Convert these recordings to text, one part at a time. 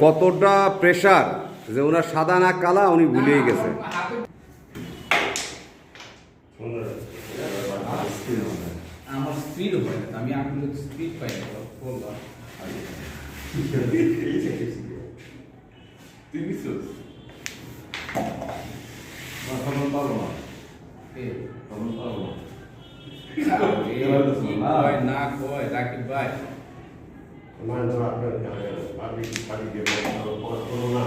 কতটা প্রেশার যে ওনার সাদা না কালা উনি ভুলেই গেছে। আমার স্পিড হয় না আমি স্পিড পাই না। বললাম কয় না কয় রাকিব ভাই। 慢点吧，慢点点，把米、把米别弄弄破了。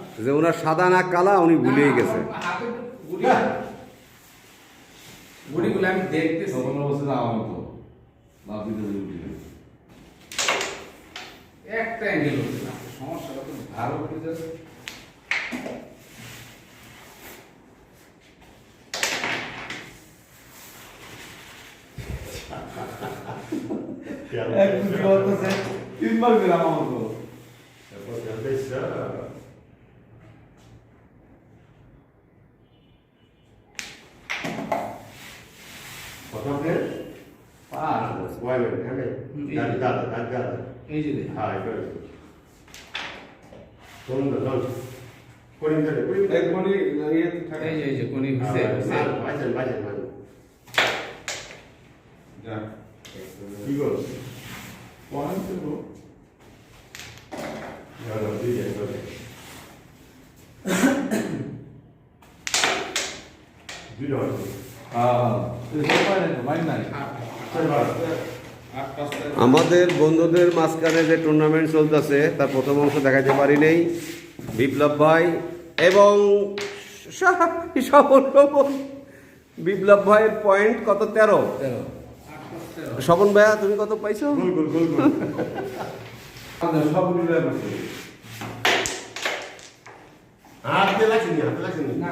যে ওনার সাদা না কালা উনি ভুলেই গেছে। গুড়িগুলো আমি দেখতেছি। একটা অ্যাঙ্গেল হচ্ছে না সমস্যাটা তো ভালো এক দুটি তিনবার গেলাম আমার মতো তারপর গেছে কত আপনি পার ওয়াই হ্যাঁ দাদা দাদা দাদা দাদা এই যে দেখ হ্যাঁ এটা সুন্দর সুন্দর করিম দাদা করিম এক মনি ইয়ে থাকে এই যে এই যে কোনি হইছে হইছে বাজেন বাজেন বাজেন যা কি করছ পয়েন্ট তো না না দুই জন করে দুই জন হ্যাঁ তুই সব পারে না মাইন নাই আট পাঁচটা আমাদের বন্ধুদের মাঝখানে যে টুর্নামেন্ট চলতেছে তার প্রথম অংশ দেখাতে পারি নেই। বিপ্লব ভাই এবং স্বপন বিপ্লব ভাইয়ের পয়েন্ট কত? তেরো। স্বপন ভাইয়া তুমি কত পাইছো? হাতে লাগছে না লাগছে না?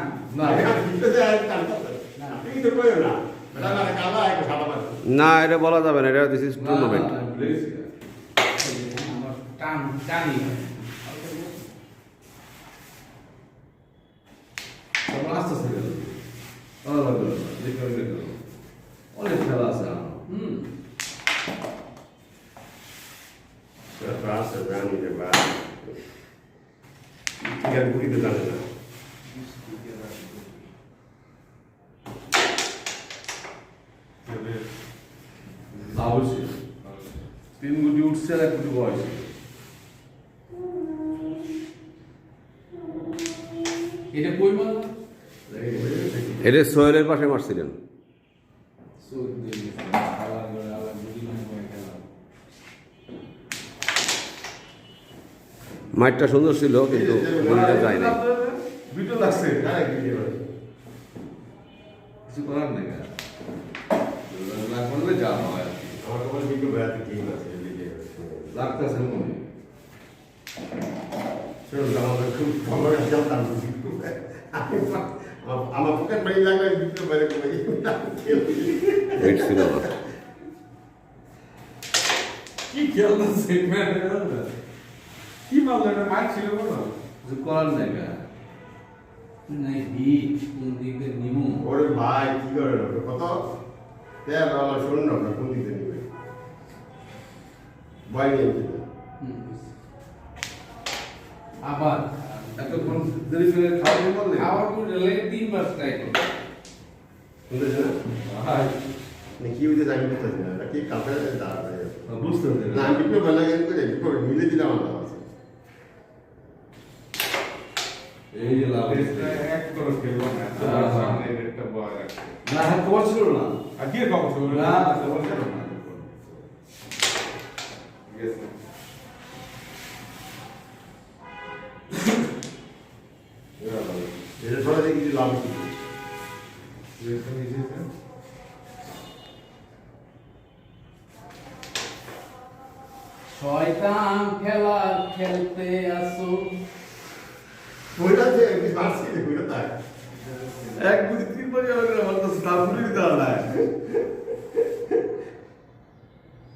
না। এখানে ভিতরে আর টানতে না আপনি তো কইও না এটা না কালা এক সাদা পাবে না এটা বলা যাবে না এটা দিস ইজ টুর্নামেন্ট প্লেস আমার টান টানি তারপর আস্তে আস্তে গেল আলাদা গেল দেখে দেখে অনেক খেলা আর এক গুটি বয়স এটা কই মাল এটা সোহেলের পাশে মারছিলেন। মাইটটা সুন্দর ছিল কিন্তু বলিটা যায় না দুটো লাগছে কিছু করার নেই। যা হয়। আমার তোমার বিজ্ঞ বেড়াতে কি আছে লাগতেছে মনে শোনো আমাদের খুব খবর জানতাম আমার পকেট বাড়ি লাগলে বিজ্ঞ বেড়ে করে ওয়েট ছিল না কি কি মারলো এটা মার ছিল কোনো? কিছু করার নেই গা। নাই হিট কোন দিকে নিমু? ওরে ভাই কি করে? কত? তেল আমার শুনুন না কোন দিকে ভয় নিয়ে আবার এতক্ষণ দেরি করে খাওয়া দিয়ে বললে খাওয়ার পর রেলে তিনবার ট্রাই করো শুনতেছে না হাই না কি হইতে আমি বুঝতেছি না। কি কালকে দাঁড়াবে বুঝতে না। আমি বিপ্লব ভালো লাগে করে বিপ্লব মিলে দিলাম আমার আছে। এই যে লাভ এক করে খেলব না হ্যাঁ, হ্যাঁ। সামনে একটা বয় রাখছে না হ্যাঁ তোমার ছিল না। আর কি কম ছিল? না তোমার ছিল না। দেখি যে লাভ কি গেছে নিয়েছে শয়তান খেলা খেলতে আসো। ওইটা যে দেখো তাই। এক বুঝি তিন আগে আমার তো স্টাফ ফুলি দেওয়া নাই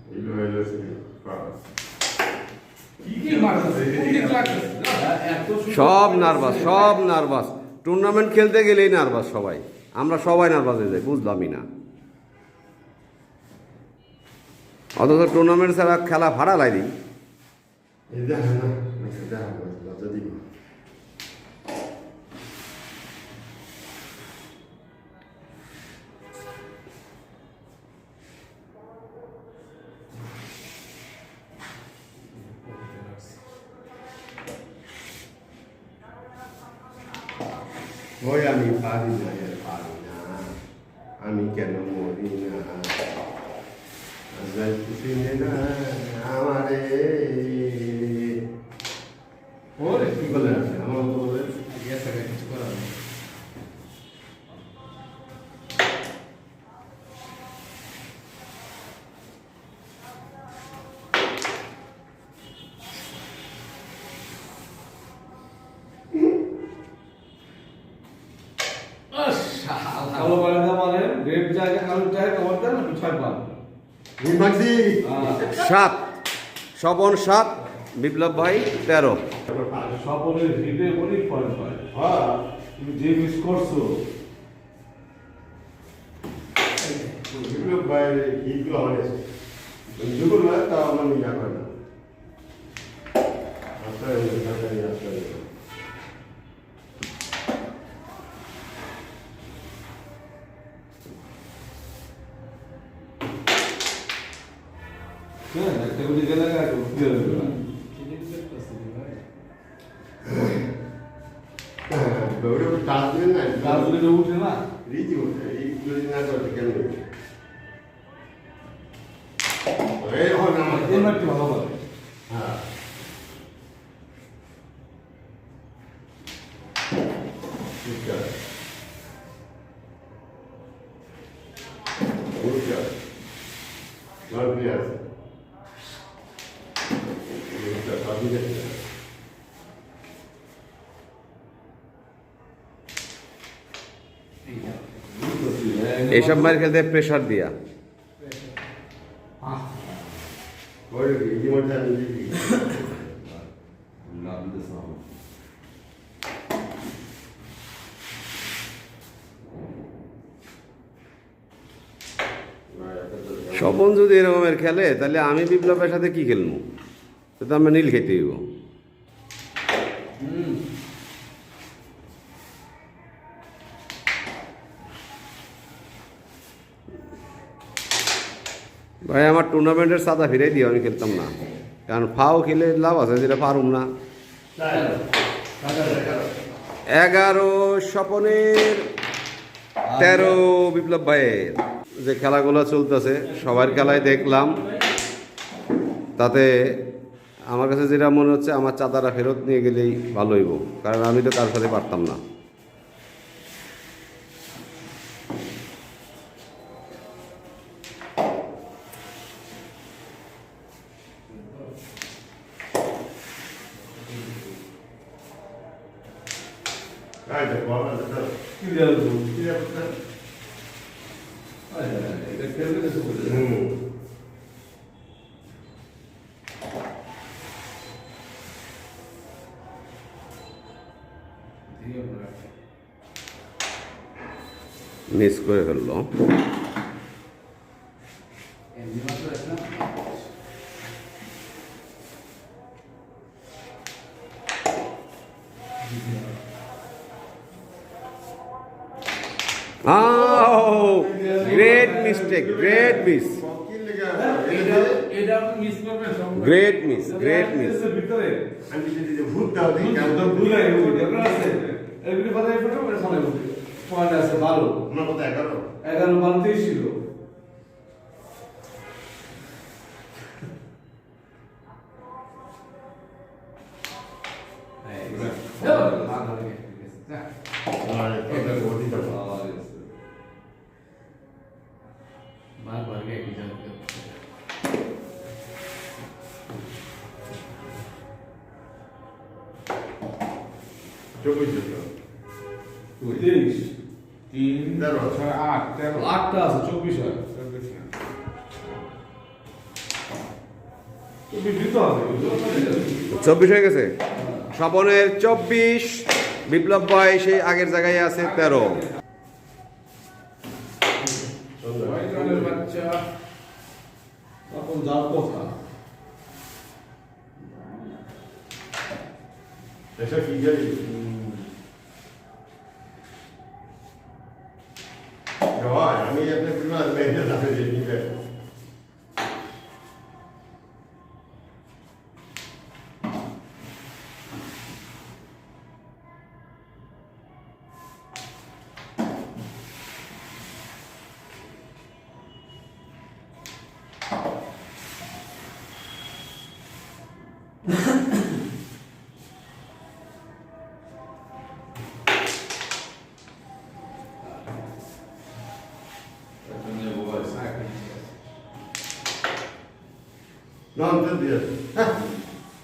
এগুলো হইল সে কি কি মারতেছে ঠিক লাগতেছে এত সুন্দর সব নার্ভাস সব নার্ভাস। টুর্নামেন্ট খেলতে গেলেই নার্ভাস সবাই। আমরা সবাই নার্ভাস হয়ে যাই, বুঝলামই না। অথচ টুর্নামেন্ট ছাড়া খেলা ভাড়া লাগি আমারে ওরে কি বলেন আমার তো বলেন গেছে গেছে, কিছু করার নেই। আহ, শালা। কালো বাড়িতে মানে রেড জায়গা কালো জায়গা তোমার দেন না ছয় পান ভুল মাগছি সাত, স্বপন সাত, বিপ্লব ভাই তেরো। স্বপনের হিটে হ্যাঁ তুমি যে মিস করছ। বিপ্লব যেগুলো তা আমার করে না। আস্তে হ্যাঁ একটা গুলি গেলে উঠতে হবে না দৌড়ে টাচ দিন না দিলে উঠে না রীতি উঠে এইগুলো না করতে কেন এই হন আমার এই মাঠটি ভালো লাগে হ্যাঁ ঠিক আছে ঠিক আছে গল্পই আছে এটা সবই দেখতে হবে। এইসব মার খেলতে প্রেশার দিয়া। স্বপন যদি এরকমের খেলে, তাহলে আমি বিপ্লবের সাথে কি খেলব তো আমরা নীল খেতে হইব। হুম। ভাই, আমার টুর্নামেন্টের সাদা ফিরাই দিও, আমি খেলতাম না। কারণ ফাও খেলে লাভ আছে, যেটা পারুম না। এগারো স্বপনের, তেরো বিপ্লব ভাইয়ের যে খেলাগুলো চলতেছে, সবার খেলায় দেখলাম। তাতে আমার কাছে যেটা মনে হচ্ছে, আমার চাঁদারা ফেরত নিয়ে গেলেই ভালো হইব। কারণ আমি তো কার সাথে পারতাম না এই দেখো, আমার দেখো। কি দেওয়া কি অবস্থা? এটা খেলবে না শুধু হুম। দিয়ে আমরা মিস করে ফেলল এমনি মাত্র একটা গ্রেট মিস্টেক গ্রেট মিস কি লেগে এটা এটা আপনি মিস করবেন সম্পূর্ণ। গ্রেট মিস গ্রেট মিস ভিতরে আমি আছে? এগুলি কথা মানে আছে ভালো আমার কথা এগারো? এগারো বারো তেইশ ছিল। আটটা আছে চব্বিশ হয়। চব্বিশ হয়ে গেছে? স্বপনের চব্বিশ বিপ্লব ভাই সেই আগের জায়গায় আছে তেরো। হোয়াইট রানের বাচ্চা তখন যার কথা এসব কি জানি হয় আমি আপনার কোনো মেয়েদের সাথে যে নিবে নন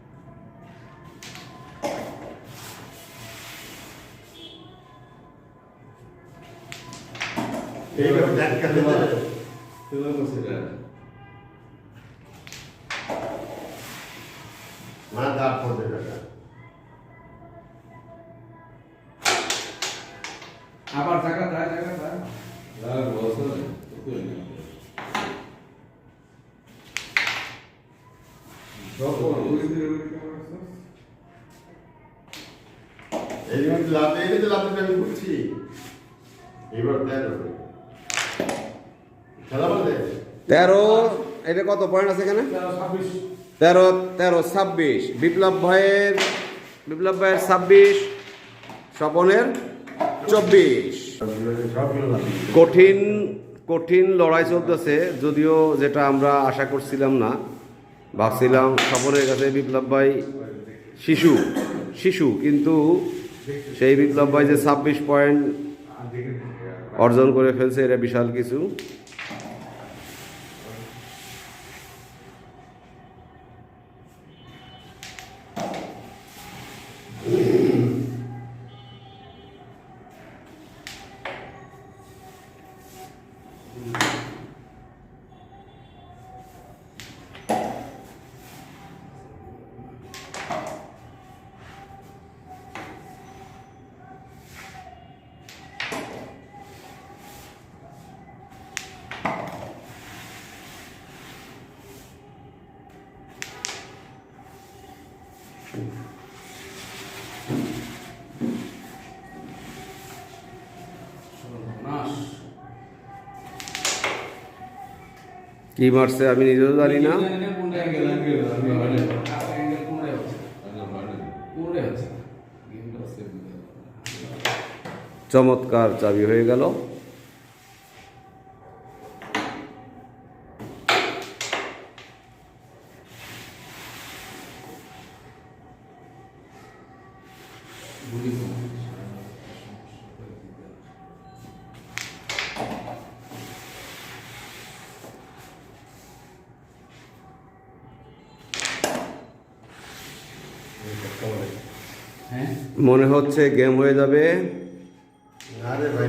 তো দিয়ে এইভাবে দেখা দিতে তুলে বসে যায় মা দাঁড় করবে টাকা আবার টাকা দেয় টাকা দেয় যার বছর তখন ওই দিনের ওই কেমন আছে এই কিন্তু লাভ এই যে লাভটা আমি বুঝছি এবার তাই হবে খেলা বলতে তেরো এটা কত পয়েন্ট আছে এখানে? তেরো তেরো ছাব্বিশ। বিপ্লব ভাইয়ের বিপ্লব ভাইয়ের ছাব্বিশ স্বপনের চব্বিশ। কঠিন কঠিন লড়াই চলতেছে যদিও যেটা আমরা আশা করছিলাম না। ভাবছিলাম স্বপনের কাছে বিপ্লব ভাই শিশু শিশু কিন্তু সেই বিপ্লব ভাই যে ছাব্বিশ পয়েন্ট অর্জন করে ফেলছে এরা বিশাল কিছু। কি মারছে আমি নিজেও জানি না। চমৎকার চাবি হয়ে গুলি হ্যাঁ মনে হচ্ছে গেম হয়ে যাবে। আরে ভাই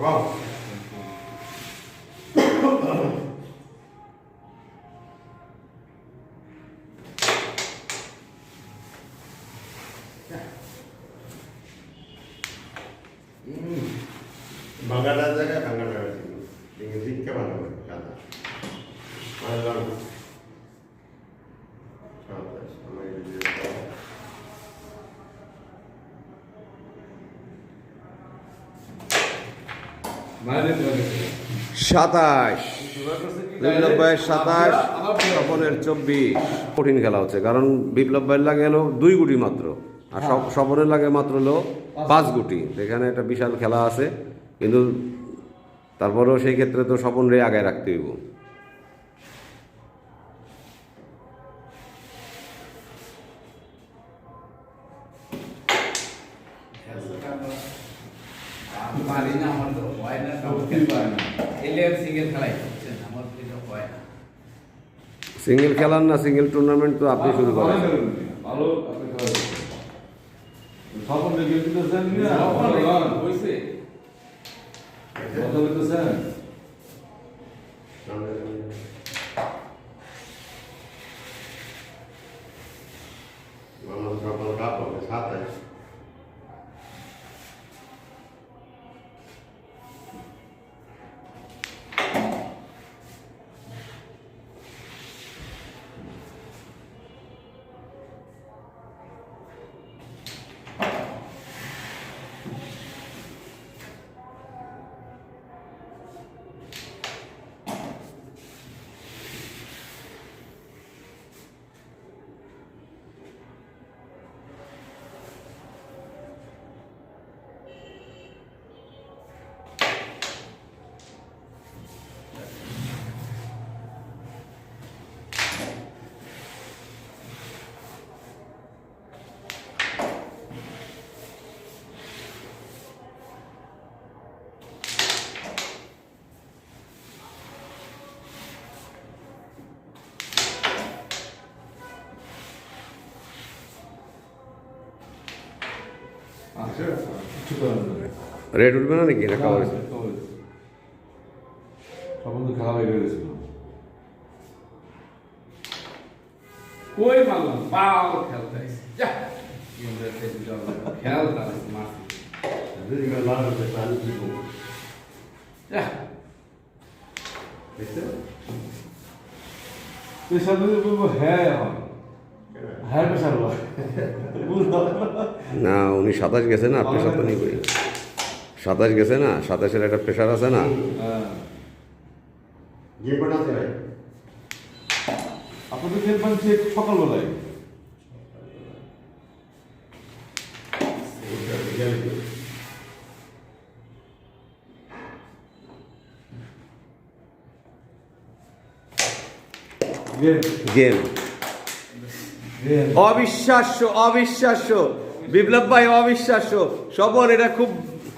Uau! সাতাশ। বিপ্লব ভাইয়ের সাতাশ স্বপনের চব্বিশ। কঠিন খেলা হচ্ছে কারণ বিপ্লব ভাইয়ের লাগে হলো দুই গুটি মাত্র আর স্বপ- স্বপনের লাগে মাত্র হলো পাঁচ গুটি। এখানে একটা বিশাল খেলা আছে কিন্তু তারপরেও সেই ক্ষেত্রে তো স্বপন রে আগায় রাখতে হইব আমি পারি না আমার তো হয় না সত্যি পারে না এলে সিঙ্গেল খেলাই বুঝছেন আমার তো হয় না সিঙ্গেল খেলার না সিঙ্গেল টুর্নামেন্ট তো আপনি শুরু করেন। ভালো আপনি খেলা করছেন। স্বপন যে গেম দিতেছেন না ভালো গান হয়েছে কথা বলতেছেন আমার সকাল কাপ হবে সাতাশ আচ্ছা কিছু করার নেই রেড উঠবে না নাকি? রাখা হয়েছে। স্বপন তো খেলা হয়ে গেছিল কই মারলাম পাও খেলতে যা। খেলতা মারছি। হ্যাঁ হ্যাঁ। হয় বুঝলাম না উনি সাতাশ গেছে না প্রেশার তো নেই সাতাশ গেছে না সাতাশের একটা প্রেশার আছে না। হ্যাঁ। সকালবেলায়? গেম গেম গেম অবিশ্বাস্য অবিশ্বাস্য। বিপ্লব ভাই, অবিশ্বাস্য। সবর, এটা খুব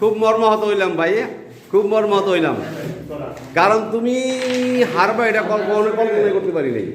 খুব মর্মাহত হইলাম ভাই খুব মর্মাহত হইলাম। কারণ তুমি হারবা, এটা কল্পনা কল্পনা করতে পারি নাই।